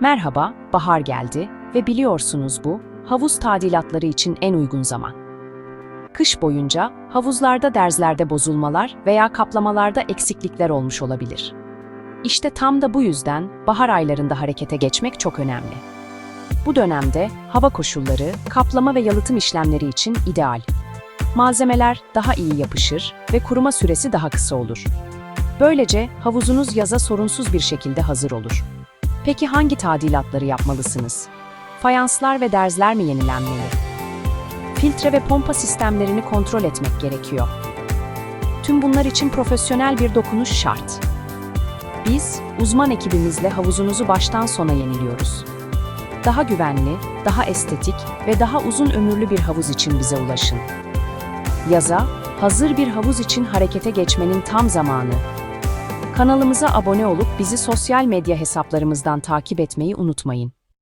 Merhaba, bahar geldi ve biliyorsunuz bu, havuz tadilatları için en uygun zaman. Kış boyunca havuzlarda derzlerde bozulmalar veya kaplamalarda eksiklikler olmuş olabilir. İşte tam da bu yüzden bahar aylarında harekete geçmek çok önemli. Bu dönemde hava koşulları, kaplama ve yalıtım işlemleri için ideal. Malzemeler daha iyi yapışır ve kuruma süresi daha kısa olur. Böylece havuzunuz yaza sorunsuz bir şekilde hazır olur. Peki hangi tadilatları yapmalısınız? Fayanslar ve derzler mi yenilenmeli? Filtre ve pompa sistemlerini kontrol etmek gerekiyor. Tüm bunlar için profesyonel bir dokunuş şart. Biz, uzman ekibimizle havuzunuzu baştan sona yeniliyoruz. Daha güvenli, daha estetik ve daha uzun ömürlü bir havuz için bize ulaşın. Yaza, hazır bir havuz için harekete geçmenin tam zamanı. Kanalımıza abone olup bizi sosyal medya hesaplarımızdan takip etmeyi unutmayın.